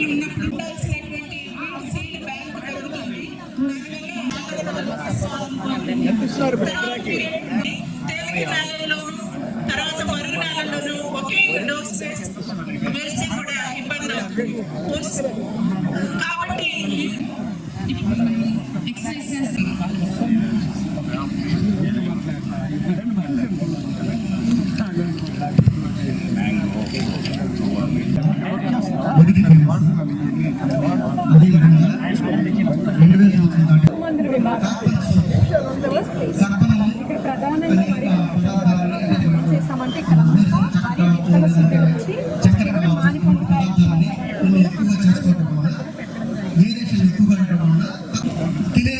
కలుపు మొక్కలు ఉన్నప్పుడు ఉండాల్సినటువంటి సీడ్ బ్యాంక్ పెరుగుతుంది దానివల్ల తర్వాత ఒకే డోస్ వేస్తే కూడా ఇబ్బంది అవుతుంది కాబట్టి ఎక్సర్సైజ్ మొదటి ఫేజ్ అదేవిధంగా రెండు వేల సంవత్సరం దాటి సర్పణము ఇక్కడ ప్రధానంగా వరి ఏం చేస్తామంటే ఇక్కడ అంతా వరి విత్తన శుద్ధి వచ్చి చక్కెర ఇక్కడ మానిపండు పదార్థాలని కొన్ని ఎక్కువగా చేసుకోవడం వల్ల వేరియేషన్ ఎక్కువగా ఉండడం వల్ల తినే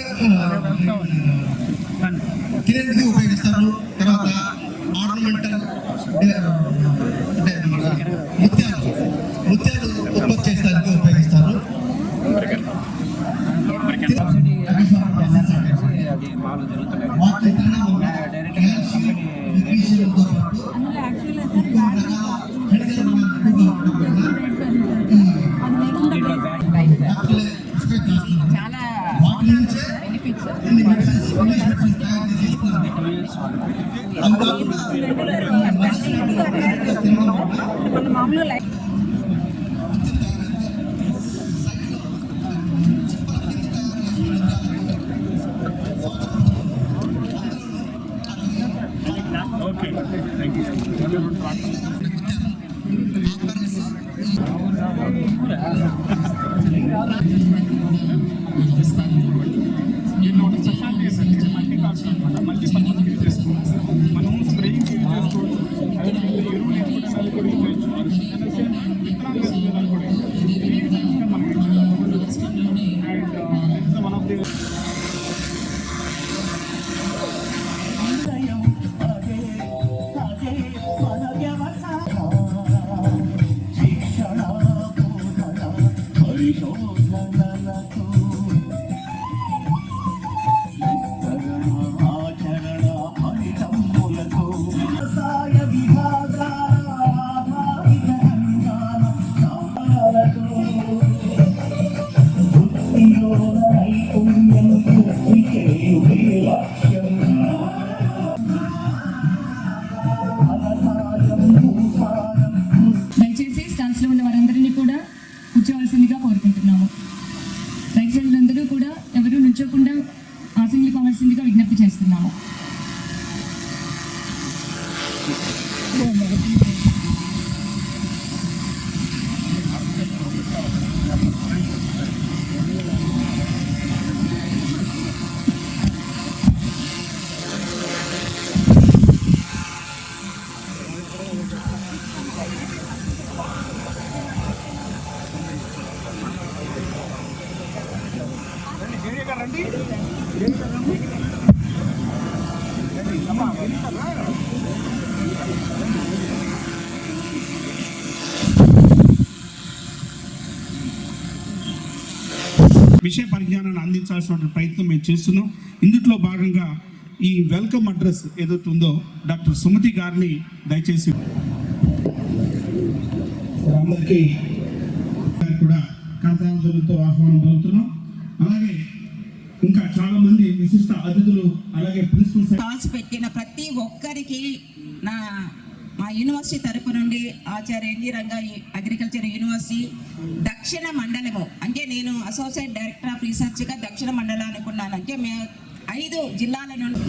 తినేందుకు ఉపయోగిస్తారు తర్వాత ఆర్నమెంటల్ అంటే ముత్యాలు. ముత్యాలు మనం స్ప్రేయింగ్ చేసుకోవచ్చు అదే ఎరువులు ఎప్పుడు కూడా ఇచ్చేయచ్చు విత్తనాలు వేరే విత్తనాలు కూడా అండ్ వన్ ఆఫ్ ది ఎవరు నుంచోకుండా కావాల్సిందిగా విజ్ఞప్తి చేస్తున్నాము. విషయ పరిజ్ఞానాన్ని అందించాల్సిన ప్రయత్నం మేము చేస్తున్నాం. ఇందులో భాగంగా ఈ వెల్కమ్ అడ్రస్ ఏదైతే ఉందో డాక్టర్ సుమతి గారిని దయచేసి అందరికీ కూడా కథాంతలతో ఆహ్వానం పలుకుతున్నాం. అలాగే ఇంకా చాలా మంది విశిష్ట అతిథులు అలాగే ప్రిన్సిపల్ స్టాల్స్ పెట్టిన ప్రతి ఒక్కరికి నా మా యూనివర్సిటీ తరపు నుండి Acharya NG Ranga agriculture university దక్షిణ మండలము. అంటే నేను అసోసియేట్ డైరెక్టర్ ఆఫ్ రీసెర్చ్గా దక్షిణ మండలానికి ఉన్నాను అంటే మే ఐదు జిల్లాల నుండి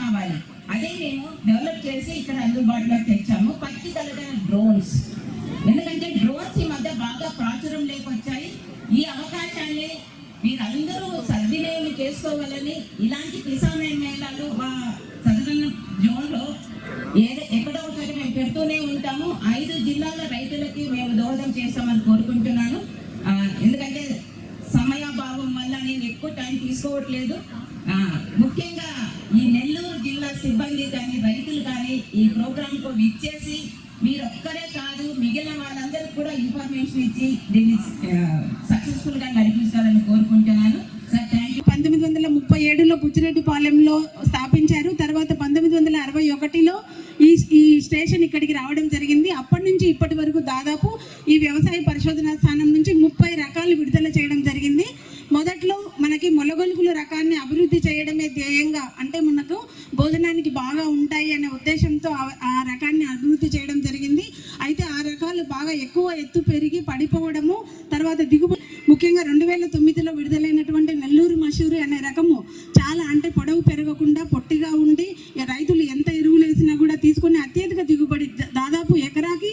కావాలి. అదే మేము డెవలప్ చేసి ఇక్కడ అందుబాటులో తెచ్చాము. పత్తి కలగని డ్రోన్స్ ఎందుకంటే డ్రోన్స్ ఈ మధ్య బాగా ప్రాచుర్యం లేకొచ్చాయి. ఈ అవకాశాన్ని మీరందరూ సద్వినియోగం చేసుకోవాలని ఇలాంటి కిసాన్ మేళాలు మా సదరన్ జోన్లో ఏదో ఎక్కడో ఒక మేము పెడుతూనే ఉంటాము. ఐదు జిల్లాల రైతులకి మేము దోహదం చేస్తామని కోరుకుంటున్నాను. ఎందుకంటే సమయాభావం వల్ల నేను ఎక్కువ టైం తీసుకోవట్లేదు. మనకి మొలగొలుగుల రకాన్ని అభివృద్ధి చేయడమే ధ్యేయంగా అంటే మనకు భోజనానికి బాగా ఉంటాయి అనే ఉద్దేశంతో ఆ- ఆ రకాన్ని అభివృద్ధి చేయడం జరిగింది. అయితే ఆ రకాలు బాగా ఎక్కువ ఎత్తు పెరిగి పడిపోవడము తర్వాత దిగుబడి ముఖ్యంగా రెండు వేల తొమ్మిదిలో విడుదలైనటువంటి నెల్లూరు మషూరి అనే రకము చాలా అంటే పొడవు పెరగకుండా పొట్టిగా ఉండి రైతులు ఎంత ఎరువులు వేసినా కూడా తీసుకుని అత్యధిక దిగుబడి దాదాపు ఎకరాకి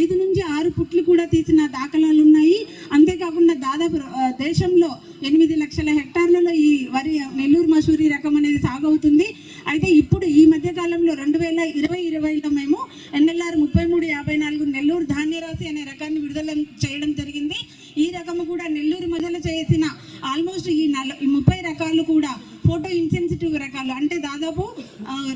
ఐదు నుంచి ఆరు పుట్లు కూడా తీసిన దాఖలాలు ఉన్నాయి. అంతేకాకుండా దాదాపు దేశంలో ఎనిమిది లక్షల హెక్టార్లలో ఈ వరి నెల్లూరు మసూరి రకం అనేది సాగవుతుంది. అయితే ఇప్పుడు ఈ మధ్య కాలంలో రెండు వేల ఇరవై ఇరవైలో మేము ఎన్ఎల్ఆర్ ముప్పై మూడు యాభై నాలుగు నెల్లూరు ధాన్యరాశి అనే రకాన్ని విడుదల చేయడం జరిగింది. ఈ రకము కూడా నెల్లూరు మొదలు చేసిన ఆల్మోస్ట్ ఈ నల ఈ ముప్పై రకాలు కూడా ఫోటో ఇన్సెన్సిటివ్ రకాలు. అంటే దాదాపు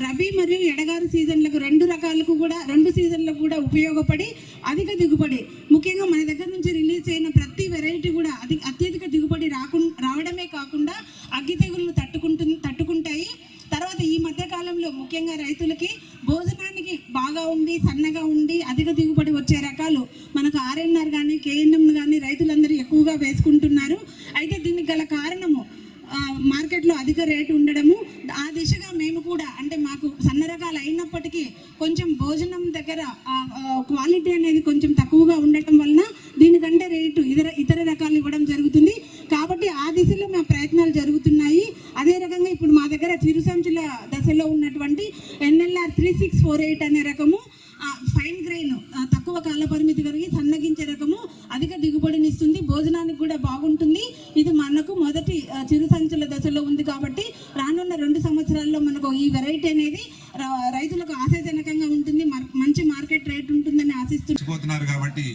రబీ మరియు ఎడగారు సీజన్లకు రెండు రకాలకు కూడా రెండు సీజన్లకు కూడా ఉపయోగపడి అధిక దిగుబడి. ముఖ్యంగా మన దగ్గర నుంచి రిలీజ్ అయిన ప్రతి వెరైటీ కూడా అతి అత్యధిక దిగుబడి రాకు రావడమే కాకుండా అగ్గి తెగులను తట్టుకుంటు తట్టుకుంటాయి తర్వాత ఈ మధ్య కాలంలో ముఖ్యంగా రైతులకి భోజనానికి బాగా ఉండి సన్నగా ఉండి అధిక దిగుబడి వచ్చే రకాలు మనకు ఆర్ఎన్ఆర్ కానీ కేఎన్ఎం కానీ రైతులందరూ ఎక్కువగా వేసుకుంటున్నారు అయితే దీనికి గల కారణము ఆ, మార్కెట్లో అధిక రేటు ఉండడము ఆ దిశగా మేము కూడా అంటే మాకు సన్న రకాలు అయినప్పటికీ కొంచెం భోజనం దగ్గర ఆ, ఆ, క్వాలిటీ అనేది కొంచెం తక్కువగా ఉండటం వలన దీనికంటే రేటు ఇతర ఇతర రకాలు ఇవ్వడం జరుగుతుంది కాబట్టి ఆ దిశలో మా ప్రయత్నాలు జరుగుతున్నాయి అదే రకంగా ఇప్పుడు మా దగ్గర చిరుసంచుల దశలో ఉన్నటువంటి NLR three six four eight అనే రకము ఆ, ఫైన్ గ్రెయిన్ ఆ, తక్కువ కాల పరిమితి కలిగి సన్నగించే రకము అధిక దిగుబడినిస్తుంది భోజనానికి కూడా బాగుంటుంది ఇది మనకు మొదటి ఆ, చిరు సంచుల దశలో ఉంది కాబట్టి రానున్న రెండు సంవత్సరాల్లో మనకు ఈ వెరైటీ అనేది ర- రైతులకు ఆశాజనకంగా ఉంటుంది మర్- మంచి మార్కెట్ రేట్ ఉంటుందని ఆశిస్తున్నారు కాబట్టి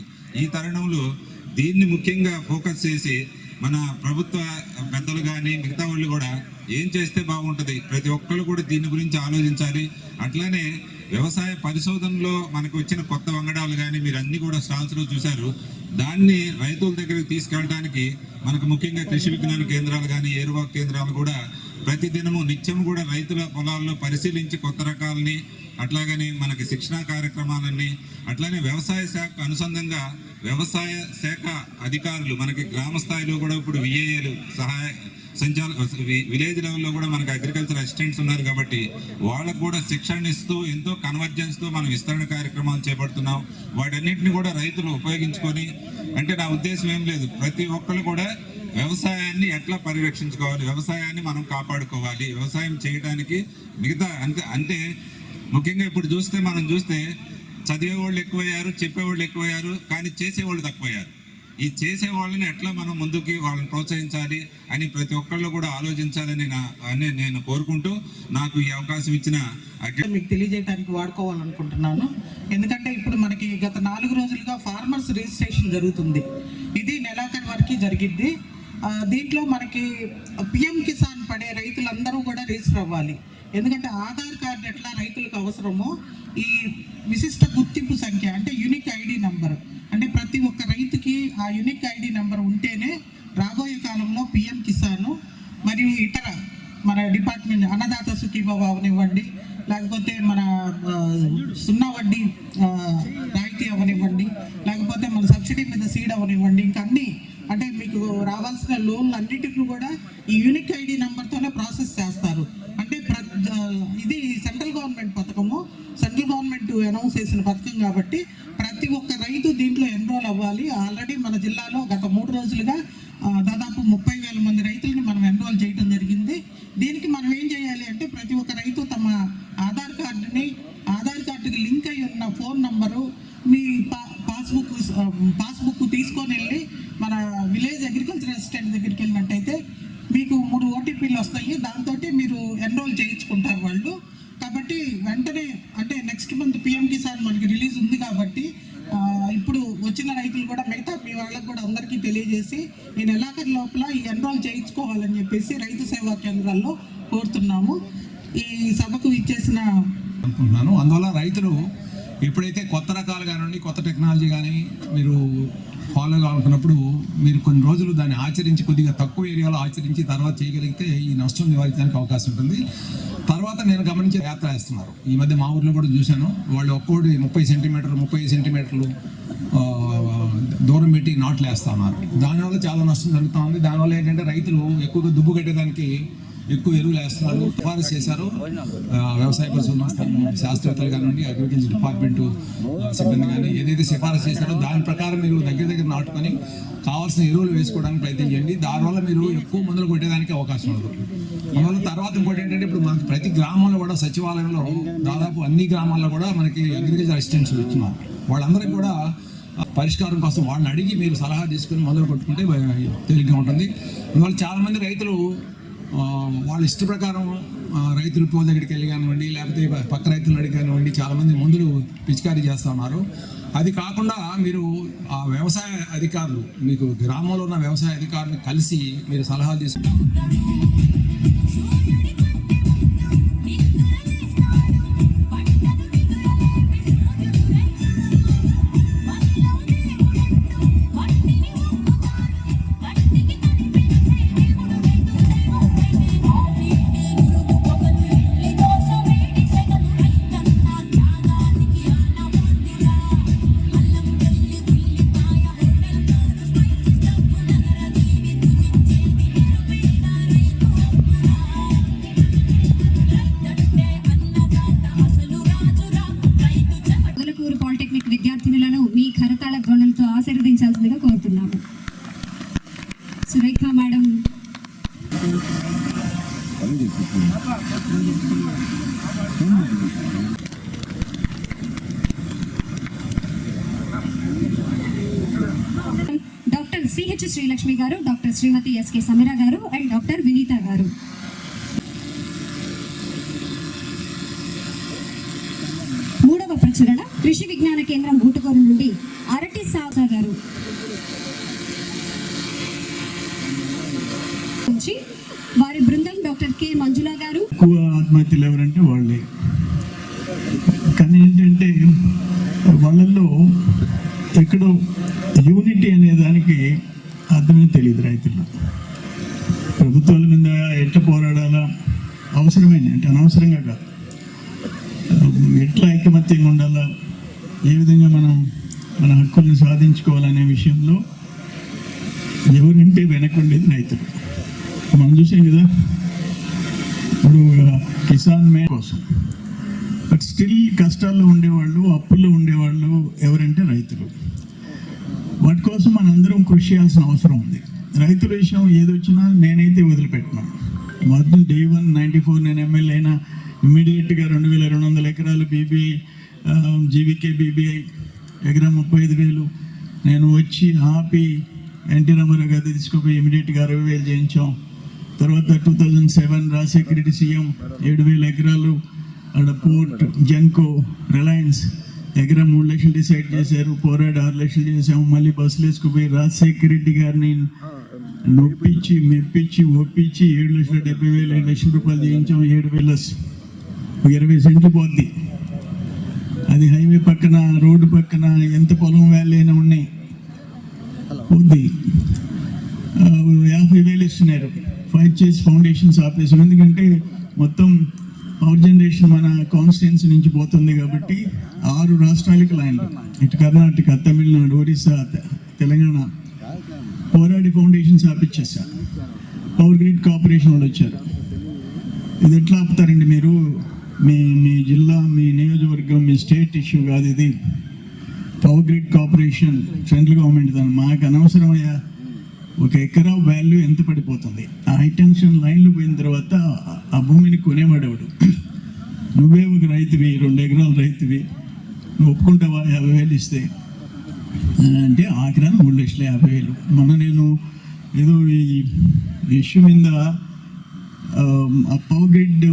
ఈ తరుణంలో దీన్ని ముఖ్యంగా ఫోకస్ చేసి మన ప్రభుత్వ పెద్దలు కానీ మిగతా వాళ్ళు కూడా ఏం చేస్తే బాగుంటుంది? ప్రతి ఒక్కరు కూడా దీని గురించి ఆలోచించాలి. అట్లానే వ్యవసాయ పరిశోధనలో మనకు వచ్చిన కొత్త వంగడాలు కానీ మీరు అన్ని కూడా స్టాల్స్లో చూశారు. దాన్ని రైతుల దగ్గరికి తీసుకెళ్ళడానికి మనకు ముఖ్యంగా కృషి విజ్ఞాన కేంద్రాలు కానీ ఏరువా కేంద్రాలు కూడా ప్రతిదినము నిత్యం కూడా రైతుల పొలాల్లో పరిశీలించి కొత్త రకాలని అట్లాగని మనకి శిక్షణా కార్యక్రమాలన్నీ అట్లానే వ్యవసాయ శాఖ అనుసంధంగా వ్యవసాయ శాఖ అధికారులు మనకి గ్రామ స్థాయిలో కూడా ఇప్పుడు విఏఏలు సహాయ సంచాల విలేజ్ లెవెల్లో కూడా మనకి అగ్రికల్చర్ అసిస్టెంట్స్ ఉన్నారు కాబట్టి వాళ్ళకు కూడా శిక్షణ ఇస్తూ ఎంతో కన్వర్జెన్స్తో మనం విస్తరణ కార్యక్రమాలు చేపడుతున్నాం. వాటన్నిటిని కూడా రైతులు ఉపయోగించుకొని అంటే నా ఉద్దేశం ఏం లేదు. ప్రతి ఒక్కరు కూడా వ్యవసాయాన్ని ఎట్లా పరిరక్షించుకోవాలి? వ్యవసాయాన్ని మనం కాపాడుకోవాలి. వ్యవసాయం చేయడానికి మిగతా అంతే అంటే ముఖ్యంగా ఇప్పుడు చూస్తే మనం చూస్తే చదివేవాళ్ళు ఎక్కువయ్యారు చెప్పేవాళ్ళు ఎక్కువయ్యారు కానీ చేసేవాళ్ళు తక్కువయ్యారు. ఈ చేసే వాళ్ళని ఎట్లా మనం ముందుకి వాళ్ళని ప్రోత్సహించాలి అని ప్రతి ఒక్కళ్ళు కూడా ఆలోచించాలని నా అని నేను కోరుకుంటూ నాకు ఈ అవకాశం ఇచ్చిన మీకు తెలియజేయడానికి వాడుకోవాలనుకుంటున్నాను. ఎందుకంటే ఇప్పుడు మనకి గత నాలుగు రోజులుగా ఫార్మర్స్ రిజిస్ట్రేషన్ జరుగుతుంది. ఇది నెలాఖరు వరకు జరిగిద్ది. దీంట్లో మనకి పిఎం కిసాన్ పడే రైతులందరూ కూడా రిజిస్టర్ అవ్వాలి. ఎందుకంటే ఆధార్ కార్డు ఎట్లా రైతులకు అవసరమో ఈ విశిష్ట గుర్తింపు సంఖ్య అంటే యూనిక్ ఐడి నంబర్. అంటే ప్రతి ఒక్క రైతుకి ఆ యునిక్ ఐడి నెంబర్ ఉంటేనే రాబోయే కాలంలో పిఎం కిసాన్ మరియు ఇతర మన డిపార్ట్మెంట్ అన్నదాత సుఖీబాబు అవనివ్వండి లేకపోతే మన సున్నా వడ్డీ రాయితీ అవనివ్వండి లేకపోతే మన సబ్సిడీ మీద సీడ్ అవనివ్వండి ఇంకా అన్ని అంటే మీకు రావాల్సిన లోన్లు అన్నిటికీ కూడా ఈ యూనిక్ ఐడి నెంబర్తోనే ప్రాసెస్ చేస్తారు అంటే ప్ర- ఆ, ఇది సెంట్రల్ గవర్నమెంట్ పథకము సెంట్రల్ కాబట్టి ప్రతి ఒక్క రైతు దీంట్లో ఎన్రోల్ అవ్వాలి ఆల్రెడీ మన జిల్లాలో గత మూడు రోజులుగా ఆ, దాదాపు ముప్పై వేల మంది రైతులను మనం ఎన్రోల్ చేయడం జరిగింది దీనికి మనం ఏం చేయాలి అంటే ప్రతి ఒక్క రైతు తమ ఆధార్ కార్డుని ఆధార్ కార్డుకి లింక్ అయి ఉన్న ఫోన్ నంబరు మీ పా పాస్బుక్ ఆ, పాస్బుక్ తీసుకొని వెళ్ళి మన విలేజ్ అగ్రికల్చర్ అసిస్టెంట్ దగ్గరికి వెళ్ళినట్టయితే మీకు మూడు ఓటీపీలు వస్తాయి దాంతో మీరు ఎన్రోల్ చేయించుకుంటారు వాళ్ళు కాబట్టి వెంటనే అంటే నెక్స్ట్ మంత్ పిఎం కిసాన్ మనకి రిలీజ్ ఉంది కాబట్టి ఆ, ఇప్పుడు వచ్చిన రైతులు కూడా మిగతా మీ వాళ్ళకి కూడా అందరికీ తెలియజేసి ఈ నెలాఖరు లోపల ఈ ఎన్రోల్ చేయించుకోవాలని చెప్పేసి రైతు సేవా కేంద్రాల్లో కోరుతున్నాము ఈ సభకు ఇచ్చేసిన అనుకుంటున్నాను అందువల్ల రైతులు ఎప్పుడైతే కొత్త రకాలు కానివ్వండి కొత్త టెక్నాలజీ కానీ మీరు ఫాలో కావాలనుకున్నప్పుడు మీరు కొన్ని రోజులు దాన్ని ఆచరించి కొద్దిగా తక్కువ ఏరియాలో ఆచరించి తర్వాత చేయగలిగితే ఈ నష్టం నివారించడానికి అవకాశం ఉంటుంది. తర్వాత నేను గమనించే యాత్ర వేస్తున్నారు. ఈ మధ్య మా ఊర్లో కూడా చూశాను. వాళ్ళు ఒక్కోటి ముప్పై సెంటీమీటర్లు ముప్పై సెంటీమీటర్లు దూరం పెట్టి నాట్లు వేస్తున్నారు. దానివల్ల చాలా నష్టం జరుగుతూ ఉంది. దానివల్ల ఏంటంటే రైతులు ఎక్కువగా దుబ్బు కట్టేదానికి ఎక్కువ ఎరువులు వేస్తున్నారు సిఫారసు చేశారు. వ్యవసాయ పరిశోధన శాస్త్రవేత్తలు కానివ్వండి అగ్రికల్చర్ డిపార్ట్మెంట్ సిబ్బంది కానీ ఏదైతే సిఫారసు చేశారో దాని ప్రకారం మీరు దగ్గర దగ్గర నాటుకొని కావాల్సిన ఎరువులు వేసుకోవడానికి ప్రయత్నం చేయండి. దానివల్ల మీరు ఎక్కువ మందులు కొట్టేదానికి అవకాశం ఉండదు. అందువల్ల తర్వాత ఇంకోటి ఏంటంటే ఇప్పుడు మనకి ప్రతి గ్రామంలో కూడా సచివాలయంలో దాదాపు అన్ని గ్రామాల్లో కూడా మనకి అగ్రికల్చర్ అసిస్టెంట్స్ ఇస్తున్నారు వాళ్ళందరికీ కూడా పరిష్కారం కోసం వాళ్ళని అడిగి మీరు సలహా తీసుకుని మొదలు కొట్టుకుంటే తేలిగ్గా ఉంటుంది. అందువల్ల చాలామంది రైతులు వాళ్ళ ఇష్ట ప్రకారం రైతులు పోల దగ్గరికి వెళ్ళి కానివ్వండి లేకపోతే పక్క రైతులను అడిగి కానివ్వండి చాలామంది మందులు పిచికారీ చేస్తూ ఉన్నారు. అది కాకుండా మీరు ఆ వ్యవసాయ అధికారులు మీకు గ్రామంలో ఉన్న వ్యవసాయ అధికారులు కలిసి మీరు సలహాలు తీసుకుంటారు డాక్టర్ సిహెచ్ శ్రీలక్ష్మి గారు డాక్టర్ శ్రీమతి ఎస్కే సమీర గారు అండ్ డాక్టర్ వినీత గారు. మూడవ ప్రచురణ కృషి విజ్ఞాన కేంద్రం ఊటుకూరు నుండి అరటి సాసా గారు. వారి బృందం డాక్టర్ కె మంజుల గారు? ఎక్కువ ఆత్మహత్యలు ఎవరంటే వాళ్ళే. కానీ ఏంటంటే వాళ్ళల్లో ఎక్కడో యూనిటీ అనే దానికి అర్థమే తెలియదు రైతులు ప్రభుత్వాల మీద ఎట్లా పోరాడాలా అవసరమైన అంటే అనవసరంగా కాదు. ఎట్లా ఐకమత్యంగా ఉండాలా ఏ విధంగా మనం మన హక్కుల్ని సాధించుకోవాలనే విషయంలో ఎవరంటే వెనకుండేది రైతులు. మనం చూసాం కదా ఇప్పుడు కిసాన్ మే కోసం. బట్ స్టిల్ కష్టాల్లో ఉండేవాళ్ళు అప్పుల్లో ఉండేవాళ్ళు ఎవరంటే రైతులు. వాటి కోసం మనందరం కృషి చేయాల్సిన అవసరం ఉంది. రైతుల విషయం ఏదొచ్చినా నేనైతే వదిలిపెట్టినా. మొత్తం డే వన్ నైంటీ ఫోర్ నేను ఎమ్మెల్యే అయినా ఇమ్మీడియట్గా రెండు వేల రెండు వందల ఎకరాలు బీబీఐ జీవీకే బీబీఐ ఎకరం ముప్పై ఐదు వేలు. నేను వచ్చి ఆపి ఎన్టీ రామారావు గారు తీసుకుపోయి ఇమీడియట్గా అరవై వేలు చేయించాం. తర్వాత two thousand seven Rajasekhara Reddy CM ఏడు వేల ఎకరాలు అక్కడ పోర్ట్ జెన్కో రిలయన్స్ ఎకరం మూడు లక్షలు డిసైడ్ చేశారు. పోరాడు ఆరు లక్షలు చేసాము మళ్ళీ బస్సులు వేసుకుపోయి రాజశేఖర రెడ్డి గారిని నొప్పించి మెప్పించి ఒప్పించి ఏడు లక్షల డెబ్బై వేలు ఏడు లక్షల రూపాయలు చేయించాము. ఏడు వేల ఇరవై సెంట్లు పోద్ది. అది హైవే పక్కన రోడ్డు పక్కన ఎంత పొలం వ్యాలీ అయినా ఉన్నాయి ఉంది ఆ, యాభై వేలు ఇస్తున్నారు ఫైట్ చేసి ఫౌండేషన్స్ ఆపేసాం ఎందుకంటే మొత్తం పవర్ జనరేషన్ మన కాన్స్టిట్యున్సీ నుంచి పోతుంది కాబట్టి ఆరు రాష్ట్రాలకి లైన్లు ఇటు కర్ణాటక తమిళనాడు ఒరిస్సా తె- తెలంగాణ పోరాడి ఫౌండేషన్స్ ఆపిచ్చేసా పవర్ గ్రిడ్ కార్పొరేషన్ వాళ్ళు వచ్చారు ఇది ఎట్లా ఆపుతారండి మీరు మీ మీ జిల్లా మీ నియోజకవర్గం మీ స్టేట్ ఇష్యూ కాదు ఇది power grid corporation central government దాన్ని మాకు అనవసరమయ్యా ఒక ఎకరా వాల్యూ ఎంత పడిపోతుంది ఆ హైటెన్షన్ లైన్లు పోయిన తర్వాత ఆ భూమిని కొనేవాడేవాడు నువ్వే ఒక రైతువి రెండు ఎకరాల రైతువి నువ్వు ఒప్పుకుంటావా యాభై వేలు ఇస్తే అని అంటే ఆఖరాన మూడు లక్షల యాభై వేలు మొన్న నేను ఏదో ఈ ఇష్యూ మీద ఆ, ఆ పవర్ గ్రిడ్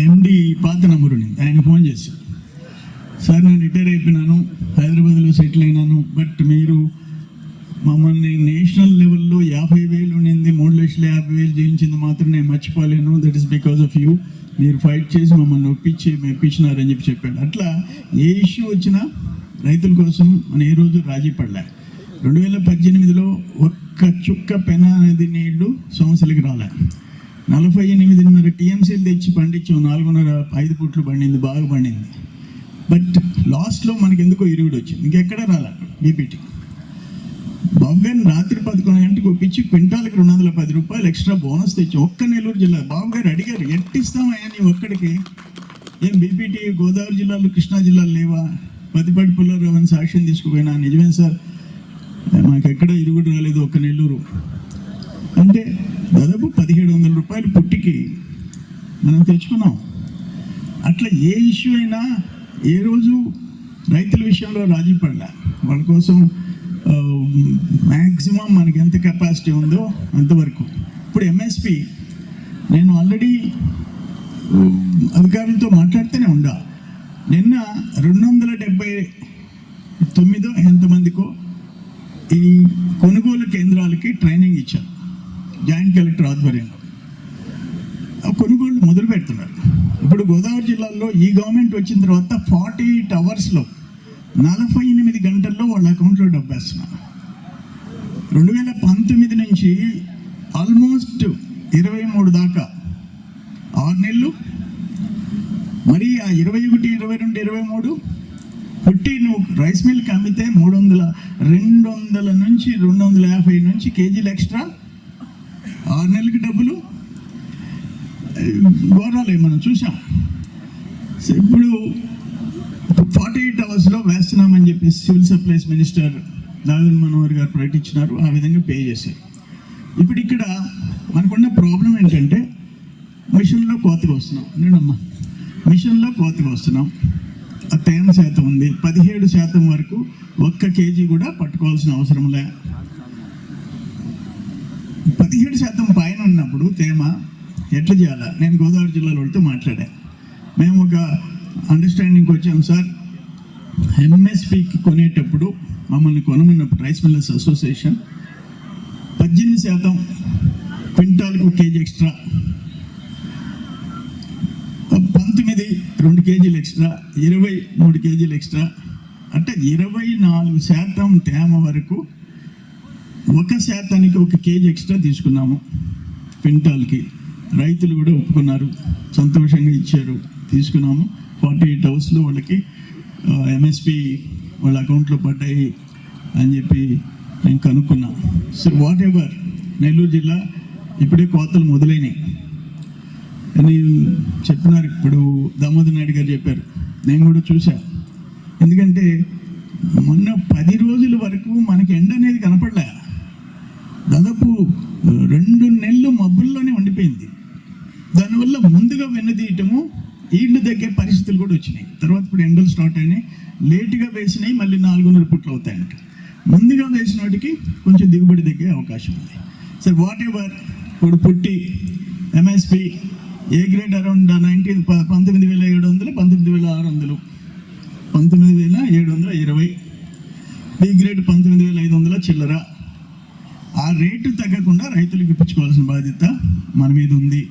ఎండి పాత నంబర్ ఉండింది ఆయన ఫోన్ చేశారు సార్ నేను రిటైర్ అయిపోయినాను హైదరాబాద్లో సెటిల్ అయినాను బట్ మీరు మమ్మల్ని నేషనల్ లెవెల్లో యాభై వేలు ఉండింది మూడు లక్షల యాభై వేలు జయించింది మాత్రం నేను మర్చిపోలేను that is because of you మీరు ఫైట్ చేసి మమ్మల్ని ఒప్పించి మెప్పించినారని చెప్పి చెప్పాడు అట్లా ఏ ఇష్యూ వచ్చినా రైతుల కోసం మనం ఏ రాజీ పడలే రెండు వేల పద్దెనిమిదిలో ఒక్క చుక్క పెన అనేది నీళ్ళు సమస్యలకి రాలే. నలభై ఎనిమిదిన్నర టీఎంసీలు తెచ్చి పండించాం. నాలుగున్నర ఐదు పుట్లు పండింది బాగా పండింది. బట్ లాస్ట్లో మనకి ఎందుకో ఇరుగుడు వచ్చింది. ఇంకెక్కడ రాలే బీపీటీ. బాబుగారిని రాత్రి పదకొండు గంటలకు ఒప్పించి క్వింటాల్కి రెండు వందల పది రూపాయలు ఎక్స్ట్రా బోనస్ తెచ్చి. ఒక్క నెల్లూరు జిల్లా. బాబు గారు అడిగారు ఎట్టిస్తామయ్యా నీ ఒక్కడికి? ఏం బీపీటీ గోదావరి జిల్లాలో కృష్ణా జిల్లాలో లేవా? పదిపడి పుల్లారావు అని సాక్ష్యం తీసుకుపోయినా నిజమే సార్? మాకు ఎక్కడ ఇరుగుడు రాలేదు ఒక్క నెల్లూరు. అంటే దాదాపు పదిహేడు వందల రూపాయలు పుట్టికి మనం తెచ్చుకున్నాం. అట్లా ఏ ఇష్యూ అయినా ఏ రోజు రైతుల విషయంలో రాజీ పడలే. వాళ్ళ కోసం మ్యాక్సిమం మనకి ఎంత కెపాసిటీ ఉందో అంతవరకు. ఇప్పుడు ఎంఎస్పి నేను ఆల్రెడీ అధికారులతో మాట్లాడితేనే ఉండా. నిన్న రెండు వందల డెబ్బై తొమ్మిదో ఎంతమందికో ఈ కొనుగోలు కేంద్రాలకి ట్రైనింగ్ ఇచ్చారు. జాయింట్ కలెక్టర్ ఆధ్వర్యంలో. ఆ కొనుగోళ్ళు మొదలు పెడుతున్నారు. ఇప్పుడు గోదావరి జిల్లాలో ఈ గవర్నమెంట్ వచ్చిన తర్వాత ఫార్టీ ఎయిట్ అవర్స్లో నలభై ఎనిమిది గంటల్లో వాళ్ళ అకౌంట్లో డబ్బు వేస్తున్నారు రెండు వేల పంతొమ్మిది నుంచి ఆల్మోస్ట్ ఇరవై మూడు దాకా ఆరు నెలలు మరి ఆ ఇరవై ఒకటి ఇరవై రెండు ఇరవై మూడు పుట్టి నువ్వు రైస్ మిల్కి అమ్మితే మూడు వందల రెండు వందల నుంచి రెండు వందల యాభై నుంచి కేజీలు ఎక్స్ట్రా? ఆరు నెలలకి డబ్బులు? ఘోరాలే మనం చూసాం? ఇప్పుడు ఫార్టీ ఎయిట్ అవర్స్లో వేస్తున్నామని చెప్పి civil supplies minister Nagan Manohar గారు ప్రకటించినారు. ఆ విధంగా పే చేశారు. ఇప్పుడు ఇక్కడ మనకున్న ప్రాబ్లం ఏంటంటే మిషన్లో కోతకు వస్తున్నాం నేనమ్మా. మిషన్లో కోతకు వస్తున్నాం ఆ తేమ శాతం ఉంది. పదిహేడు శాతం వరకు ఒక్క కేజీ కూడా పట్టుకోవాల్సిన అవసరం లే. పదిహేడు శాతం పైన ఉన్నప్పుడు తేమ ఎట్లా చేయాలా? నేను గోదావరి జిల్లాలో వెళ్తే మాట్లాడా. మేము ఒక అండర్స్టాండింగ్కి వచ్చాం సార్ ఎంఎస్పికి కొనేటప్పుడు మమ్మల్ని కొనమన్నప్పుడు రైస్ మిల్లర్స్ అసోసియేషన్ పద్దెనిమిది శాతం క్వింటాల్కు కేజీ ఎక్స్ట్రా పంతొమ్మిది రెండు కేజీలు ఎక్స్ట్రా ఇరవై మూడు కేజీలు ఎక్స్ట్రా. అంటే ఇరవై నాలుగు శాతం తేమ వరకు ఒక శాతానికి ఒక కేజీ ఎక్స్ట్రా తీసుకున్నాము క్వింటాల్కి. రైతులు కూడా ఒప్పుకున్నారు సంతోషంగా ఇచ్చారు తీసుకున్నాము. ఫార్టీ ఎయిట్ అవర్స్లో వాళ్ళకి ఎంఎస్పి వాళ్ళ అకౌంట్లో పడ్డాయి అని చెప్పి నేను కనుక్కున్నాను సో వాట్ ఎవర్ నెల్లూరు జిల్లా ఇప్పుడే కోతలు మొదలైనవి అని చెప్పినారు. ఇప్పుడు దామోదర్ నాయుడు గారు చెప్పారు. నేను కూడా చూసా ఎందుకంటే మొన్న పది రోజుల వరకు మనకి ఎండ అనేది కనపడలే. దాదాపు రెండు నెలలు మబ్బుల్లోనే ఉండిపోయింది. దానివల్ల ముందుగా వెన్నదీయటము ఈళ్ళు దగ్గర పరిస్థితులు కూడా వచ్చినాయి. తర్వాత ఇప్పుడు ఎండలు స్టార్ట్ అయినాయి. లేటుగా వేసినాయి మళ్ళీ నాలుగున్నర పుట్లు అవుతాయంట. ముందుగా వేసిన వాటికి కొంచెం దిగుబడి తగ్గే అవకాశం ఉంది. సరే వాట్ ఎవర్ ఇప్పుడు పుట్టి MSP A grade around nineteen పంతొమ్మిది వేల ఏడు వందలు పంతొమ్మిది వేల ఆరు వందలు పంతొమ్మిది వేల ఏడు వందల ఇరవై బి గ్రేడ్ పంతొమ్మిది వేల ఐదు వందల చిల్లర ఆ రేటు తగ్గకుండా రైతులకు ఇప్పించుకోవాల్సిన బాధ్యత మన మీద ఉంది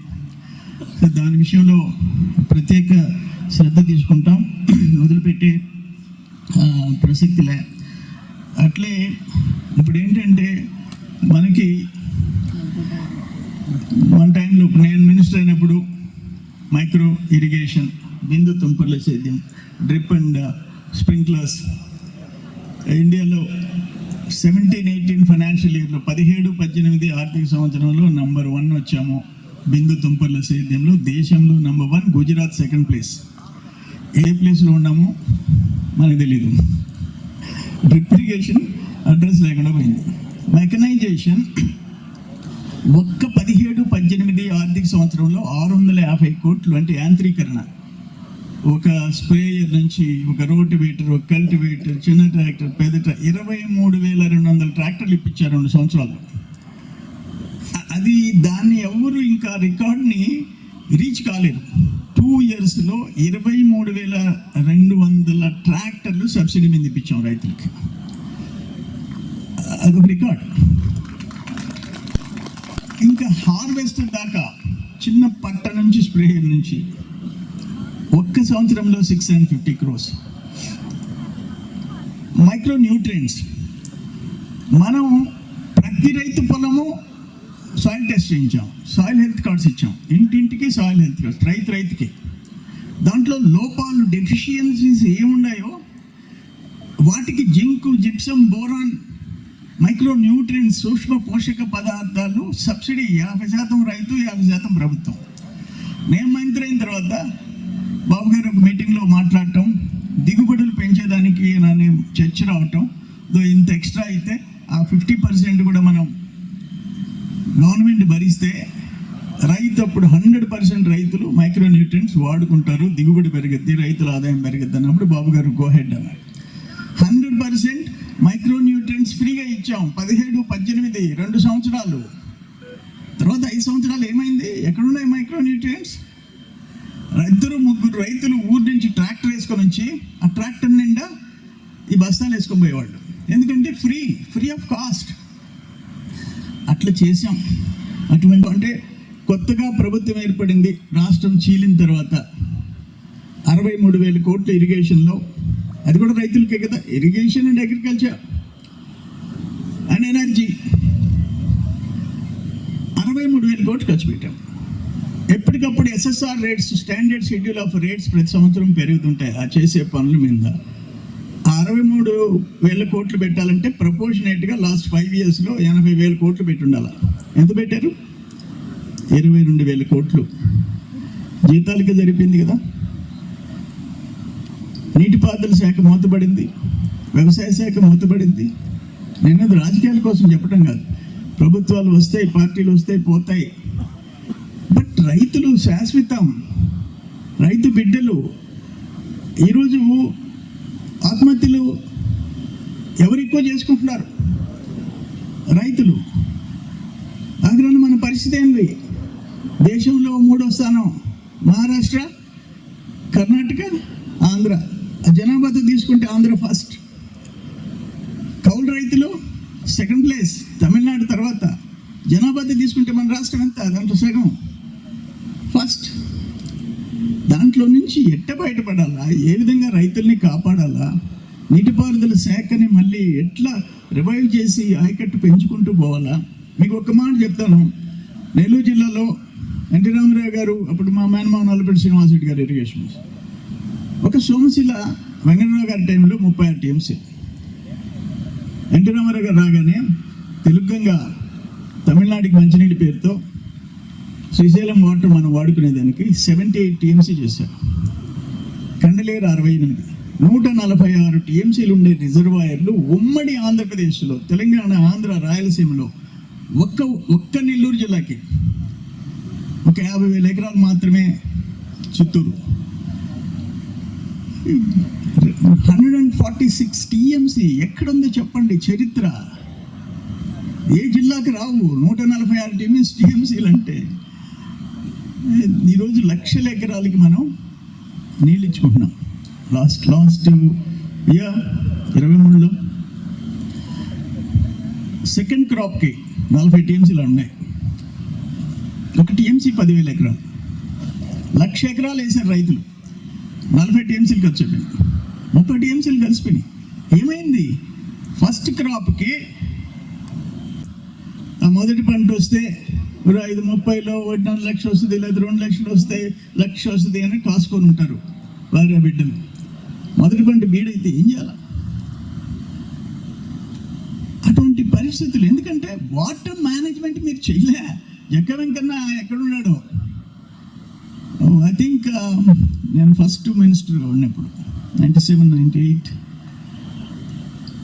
సో దాని విషయంలో ప్రత్యేక శ్రద్ధ తీసుకుంటాం వదిలిపెట్టే ఆ, ప్రసక్తిలే అట్లే ఇప్పుడు ఏంటంటే మనకి వన్ టైంలో నేను మినిస్టర్ అయినప్పుడు మైక్రో ఇరిగేషన్ బిందు తుంపర్ల సేద్యం డ్రిప్ అండ్ స్ప్రింక్లర్స్ ఇండియాలో సెవెంటీన్ ఎయిటీన్ ఫైనాన్షియల్ ఇయర్లో పదిహేడు పద్దెనిమిది ఆర్థిక సంవత్సరంలో నంబర్ వన్ వచ్చాము బిందు తుంపర్ల సేద్యంలో దేశంలో number one Gujarat second place ఏ ప్లేస్లో ఉన్నామో మనకు తెలీదు డ్రిప్ ఇరిగేషన్ అడ్రస్ లేకుండా పోయింది మెకనైజేషన్ ఒక్క పదిహేడు పద్దెనిమిది ఆర్థిక సంవత్సరంలో ఆరు వందల యాభై కోట్లు అంటే యాంత్రీకరణ. ఒక స్ప్రేయర్ నుంచి ఒక రోటివేటర్ ఒక కల్టివేటర్ చిన్న ట్రాక్టర్ పెద్ద ఇరవై మూడు వేల రెండు వందల ట్రాక్టర్లు ఇప్పించారు రెండు సంవత్సరాలు అది దాన్ని ఎవరు ఇంకా రికార్డ్ని రీచ్ కాలేదు. టూ ఇయర్స్లో ఇరవై మూడు వేల రెండు వందల ట్రాక్టర్లు సబ్సిడీ మీద ఇప్పించాం రైతులకి. అదొక రికార్డ్. ఇంకా హార్వెస్టర్ దాకా చిన్న పట్ట నుంచి స్ప్రేయర్ నుంచి ఒక్క సంవత్సరంలో six and fifty crores micro nutrients మనం ప్రతి రైతు పొలము సాయిల్ టెస్ట్ చేయించాం. సాయిల్ హెల్త్ కార్డ్స్ ఇచ్చాం. ఇంటింటికి సాయిల్ హెల్త్ కార్డ్స్ రైతు రైతుకి. దాంట్లో లోపాలు డెఫిషియన్సీస్ ఏమున్నాయో వాటికి zinc gypsum boron micro nutrients సూక్ష్మ పోషక పదార్థాలు సబ్సిడీ యాభై శాతం రైతు యాభై శాతం ప్రభుత్వం. నేను మంత్రి అయిన తర్వాత బాబు గారు ఒక మీటింగ్లో మాట్లాడటం దిగుబడులు పెంచేదానికి నన్ను చర్చ రావటం ఇంత ఎక్స్ట్రా అయితే ఆ ఫిఫ్టీ పర్సెంట్ కూడా మనం గవర్నమెంట్ భరిస్తే రైతు అప్పుడు హండ్రెడ్ పర్సెంట్ రైతులు మైక్రో న్యూట్రియన్స్ వాడుకుంటారు దిగుబడి పెరుగుద్ది రైతుల ఆదాయం పెరుగుద్ది అన్నప్పుడు బాబు గారు గోహెడ్ అన్నారు. హండ్రెడ్ పర్సెంట్ మైక్రో ఫ్రీగా ఇచ్చాం. పదిహేడు పద్దెనిమిది రెండు సంవత్సరాలు. తర్వాత ఐదు సంవత్సరాలు ఏమైంది? ఎక్కడున్నాయి మైక్రో న్యూట్రియన్స్ ఇద్దరు ముగ్గురు రైతులు ఊరి నుంచి ట్రాక్టర్ వేసుకొని వచ్చి ఆ ట్రాక్టర్ నిండా ఈ బస్తాలు వేసుకొని పోయేవాళ్ళు. ఎందుకంటే ఫ్రీ ఫ్రీ ఆఫ్ కాస్ట్. అట్లా చేసాం అటువంటి అంటే కొత్తగా ప్రభుత్వం ఏర్పడింది రాష్ట్రం చీలిన తర్వాత. అరవై మూడు వేల కోట్ల ఇరిగేషన్లో అది కూడా రైతులకే కదా. Irrigation and agriculture and energy. అరవై మూడు వేల కోట్లు ఖర్చు పెట్టాం. ఎప్పటికప్పుడు SSR rates standard schedule of rates ప్రతి సంవత్సరం పెరుగుతుంటాయి. ఆ చేసే పనుల మీద. ఆ అరవై మూడు వేల కోట్లు పెట్టాలంటే ప్రపోర్షనేట్గా లాస్ట్ ఫైవ్ ఇయర్స్లో ఎనభై వేల కోట్లు పెట్టి ఉండాలి ఎంత పెట్టారు? ఇరవై రెండు వేల కోట్లు. జీతాలకి జరిపింది కదా. నీటిపారుదల శాఖ మూతబడింది. వ్యవసాయ శాఖ మూతబడింది. నేను రాజకీయాల కోసం చెప్పడం కాదు. ప్రభుత్వాలు వస్తాయి పార్టీలు వస్తాయి పోతాయి. బట్ రైతులు శాశ్వతం. రైతు బిడ్డలు ఈరోజు ఆత్మహత్యలు ఎవరు ఎక్కువ చేసుకుంటున్నారు? రైతులు. ఆగ్రహం మన పరిస్థితి ఏంది? దేశంలో మూడో స్థానం మహారాష్ట్ర కర్ణాటక ఆంధ్ర. జనాభాతో తీసుకుంటే ఆంధ్ర ఫస్ట్. రైతులు సెకండ్ ప్లేస్ తమిళనాడు తర్వాత. జనాభాతో తీసుకుంటే మన రాష్ట్రం ఎంత? దాంట్లో సగం. ఫస్ట్ దాంట్లో నుంచి ఎట్ట బయటపడాలా? ఏ విధంగా రైతుల్ని కాపాడాలా? నీటిపారుదల శాఖని మళ్ళీ ఎట్లా రివైవ్ చేసి ఆయకట్టు పెంచుకుంటూ పోవాలా? మీకు ఒక మాట చెప్తాను. నెల్లూరు జిల్లాలో ఎన్టీ రామారావు గారు అప్పుడు మా మేనమావ నల్లపేట శ్రీనివాసరెడ్డి గారు ఇరిగేషన్ ఒక సోమశిల వెంకటరావు గారి టైంలో ముప్పై ఆరు టీఎంసీ. ఎన్టీ రామారావు గారు రాగానే తెలుగంగా తమిళనాడుకి మంచినీటి పేరుతో శ్రీశైలం వాటర్ మనం వాడుకునేదానికి సెవెంటీ ఎయిట్ టీఎంసీ చేశారు. కండలేరు అరవై ఎనిమిది నూట నలభై ఆరు టీఎంసీలు ఉండే రిజర్వాయర్లు ఉమ్మడి ఆంధ్రప్రదేశ్లో తెలంగాణ ఆంధ్ర రాయలసీమలో ఒక్క ఒక్క నెల్లూరు జిల్లాకి ఒక యాభై వేల ఎకరాలు మాత్రమే Chittoor hundred and forty six TMC ఎక్కడుందో చెప్పండి చరిత్ర. ఏ జిల్లాకి రావు? నూట నలభై ఆరు టీఎంసీ టీఎంసీలు అంటే ఈరోజు లక్షల ఎకరాలకి మనం నీళ్ళు ఇచ్చుకుంటున్నాం. లాస్ట్ లాస్ట్ ఇయర్ ఇరవై మూడులో. సెకండ్ క్రాప్కి నలభై టీఎంసీలు ఉన్నాయి. ఒక టీఎంసీ పదివేల ఎకరాలు. లక్ష ఎకరాలు వేసారు రైతులు. నలభై టీఎంసీలు ఖర్చు ముప్పై టీఎంసీలు కలిసిపోయినాయి. ఏమైంది? ఫస్ట్ క్రాప్కి ఆ మొదటి పంట వస్తే ఇప్పుడు ఐదు ముప్పైలో ఒకటిన్నర లక్ష వస్తుంది లేదా రెండు లక్షలు వస్తాయి లక్ష వస్తుంది అని కాసుకొని ఉంటారు భార్య బిడ్డలు. మొదటి పంట బీడైతే ఏం చేయాలి? అటువంటి పరిస్థితులు. ఎందుకంటే వాటర్ మేనేజ్మెంట్ మీరు చేయలే. ఎక్కడ వెంకన్న ఎక్కడున్నాడో ఐ థింక్ um, నేను ఫస్ట్ మినిస్టర్గా ఉన్నప్పుడు. Ninety seven ninety eight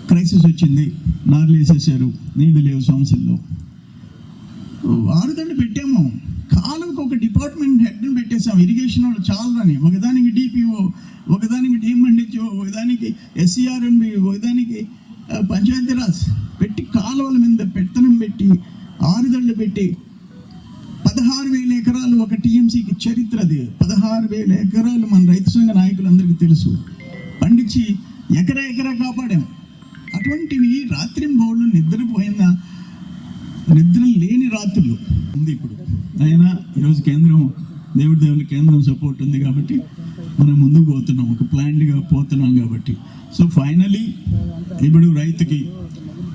crisis వచ్చింది. నార్లు వేసేసారు నీళ్ళు లేవు సంవత్సరంలో ఆరుదండ పెట్టాము. కాలువకు ఒక డిపార్ట్మెంట్ హెడ్ని పెట్టేసాం ఇరిగేషన్ వాళ్ళు చాలని ఒకదానికి డిపిఓ ఒకదానికి డిఎంఎండిఓ ఒకదానికి ఎస్సీఆర్ఎంబి ఒకదానికి పంచాయతీరాజ్ పెట్టి కాలువల మీద పెత్తనం పెట్టి ఆరుదండ పెట్టి పదహారు వేల ఎకరాలు ఒక టీఎంసీకి చరిత్ర అది. పదహారు వేల ఎకరాలు మన రైతు సంఘ నాయకులందరికీ తెలుసు. పండించి ఎకరా ఎకరా కాపాడాం. అటువంటివి రాత్రింబౌళ్ళు నిద్రపోయిన నిద్ర లేని రాత్రులు. ఉంది ఇప్పుడు. అయినా ఈరోజు కేంద్రం దేవుడి దేవుని కేంద్రం సపోర్ట్ ఉంది కాబట్టి మనం ముందుకు పోతున్నాం. ఒక ప్లాన్డ్గా పోతున్నాం కాబట్టి. సో ఫైనలీ ఇప్పుడు రైతుకి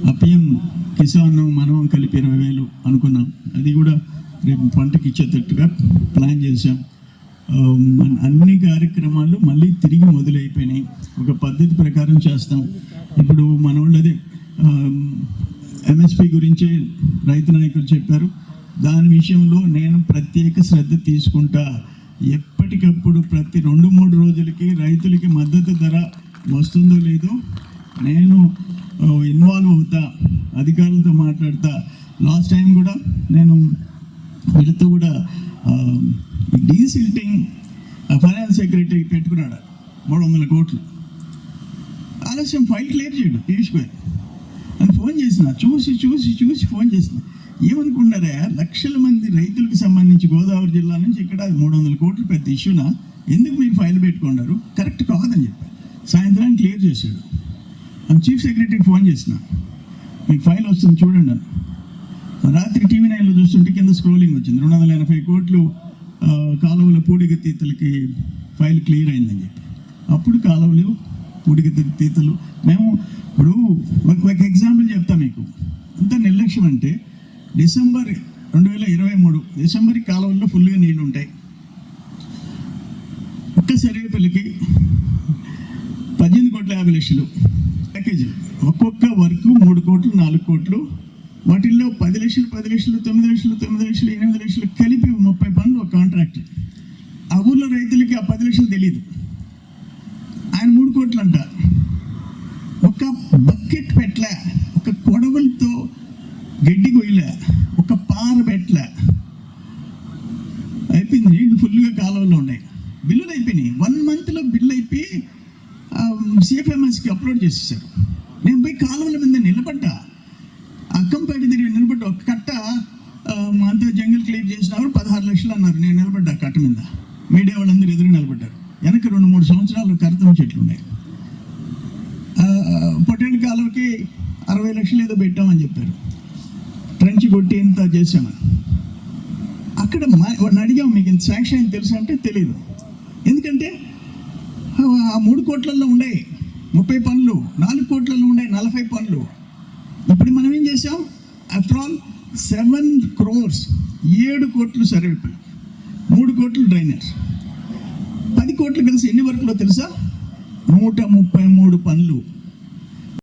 అప్యం కిసాన్ మనం కలిపి ఇరవై వేలు అనుకున్నాం. అది కూడా రేపు పంటకి ఇచ్చేటట్టుగా ప్లాన్ చేసాం అన్ని కార్యక్రమాలు మళ్ళీ తిరిగి మొదలైపోయినాయి. ఒక పద్ధతి ప్రకారం చేస్తాం. ఇప్పుడు మన వాళ్ళది ఎంఎస్పి గురించి రైతు నాయకులు చెప్పారు. దాని విషయంలో నేను ప్రత్యేక శ్రద్ధ తీసుకుంటా. ఎప్పటికప్పుడు ప్రతి రెండు మూడు రోజులకి రైతులకి మద్దతు ధర వస్తుందో లేదో నేను ఇన్వాల్వ్ అవుతా అధికారులతో మాట్లాడతా. లాస్ట్ టైం కూడా నేను వీళ్ళతో కూడా డీసిల్టింగ్ ఫైనాన్స్ సెక్రటరీ పెట్టుకున్నాడు మూడు వందల కోట్లు. ఆలస్యం ఫైల్ క్లియర్ చేయడు పీయూష్ గోయల్ అని ఫోన్ చేసిన చూసి చూసి చూసి ఫోన్ చేసిన. ఏమనుకున్నారా? లక్షల మంది రైతులకు సంబంధించి గోదావరి జిల్లా నుంచి ఇక్కడ మూడు వందల కోట్లు పెద్ద ఇష్యూనా? ఎందుకు మీరు ఫైల్ పెట్టుకున్నారు? కరెక్ట్ కాదని చెప్పారు. సాయంత్రానికి క్లియర్ చేశాడు. అని చీఫ్ సెక్రటరీకి ఫోన్ చేసిన. మీకు ఫైల్ వస్తుంది చూడండి రాత్రి టీవీ నైన్లో చూస్తుంటే కింద స్క్రోలింగ్ వచ్చింది. రెండు వందల ఎనభై కోట్లు కాలువల పూడిగతీతలకి ఫైల్ క్లియర్ అయిందని చెప్పి. అప్పుడు కాలువలు పూడిగతీతలు తీతలు. మేము ఇప్పుడు ఒక ఒక ఎగ్జాంపుల్ చెప్తా మీకు. అంత నిర్లక్ష్యం అంటే డిసెంబర్ రెండు వేల ఇరవై మూడు డిసెంబర్ కాలువల్లో ఫుల్గా నీళ్ళు ఉంటాయి ఒక్క సర్వేపల్లికి పద్దెనిమిది కోట్ల యాభై లక్షలు ప్యాకేజీ ఒక్కొక్క వర్క్ మూడు కోట్లు నాలుగు కోట్లు వాటిల్లో పది లక్షలు పది లక్షలు తొమ్మిది లక్షలు తొమ్మిది లక్షలు ఎనిమిది లక్షలు కలిపి ముప్పై పనులు ఒక కాంట్రాక్ట్ ఆ ఊర్లో రైతులకి ఆ పది లక్షలు తెలియదు ఆయన మూడు కోట్లు అంట. ఒక బకెట్ పెట్ల ఒక కొడవలతో గడ్డి కొయ్యలే ఒక పార పెట్ల అయిపోయింది. నీళ్ళు ఫుల్గా కాలువలో ఉన్నాయి. బిల్లులు అయిపోయినాయి. వన్ మంత్లో బిల్లు అయిపోయి సిఎఫ్ఎంఎస్కి అప్లోడ్ చేసేసారు. నేను పోయి కాలువల మీద నిలబడ్డా. అక్కంపేట దగ్గర నిలబడ్డా. ఒక కట్ట మా అంతా జంగిల్ క్లియర్ చేసినప్పుడు పదహారు లక్షలు అన్నారు. నేను నిలబడ్డా కట్ట మీద. మీడియా వాళ్ళందరూ ఎదురు నిలబడ్డారు. వెనక రెండు మూడు సంవత్సరాలు కరతం చెట్లు ఉన్నాయి. ఆ, పొట్టేళ్ళ కాలువకి అరవై లక్షలు ఏదో పెట్టామని చెప్పారు. ట్రంచ్ కొట్టి ఇంత చేశామని. అక్కడ వాడిని అడిగాం మీకు ఇంత శాంక్షన్ అయింది తెలుసా? అంటే తెలియదు ఎందుకంటే ఆ- ఆ మూడు కోట్లలో ఉండే ముప్పై పనులు నాలుగు కోట్లలో ఉండే నలభై పనులు ఇప్పుడు మనం ఏం చేసాం ఆఫ్టర్ ఆల్ సెవెన్ క్రోర్స్ ఏడు కోట్లు సర్వేపల్లి మూడు కోట్లు డ్రైనేజ్. పది కోట్లు కలిసి ఎన్ని వర్కులో తెలుసా? నూట ముప్పై మూడు